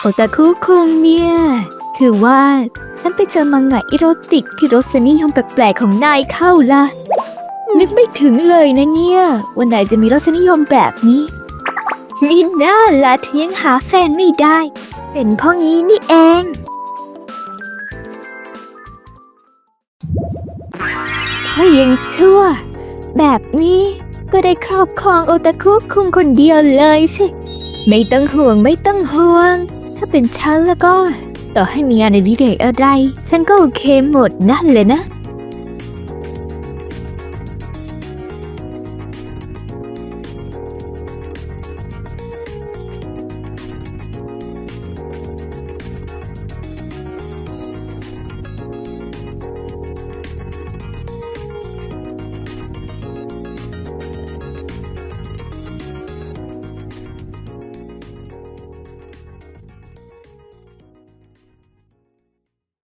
โอตาคุคุงเนี่ย คือว่า ฉันไปเจอมังงะอิโรติกที่รสนิยมแปลกๆของนายเข้าละนึกไม่ถึงเลยนะเนี่ยว่านายจะมีรสนิยมแบบนี้มิน่าละถึงยังหาแฟนไม่ได้ เป็นพ่องี้นี่เองถ้ายังชั่ว แบบนี้ก็ได้ครอบครองโอตาคุคุงคนเดียวเลยสิ ไม่ต้องห่วงไม่ต้องห่วง ถ้าเป็นฉันแล้วก็ ต่อให้มีงานในดิเรกอะไร ฉันก็โอเคหมดนั่นเลยนะ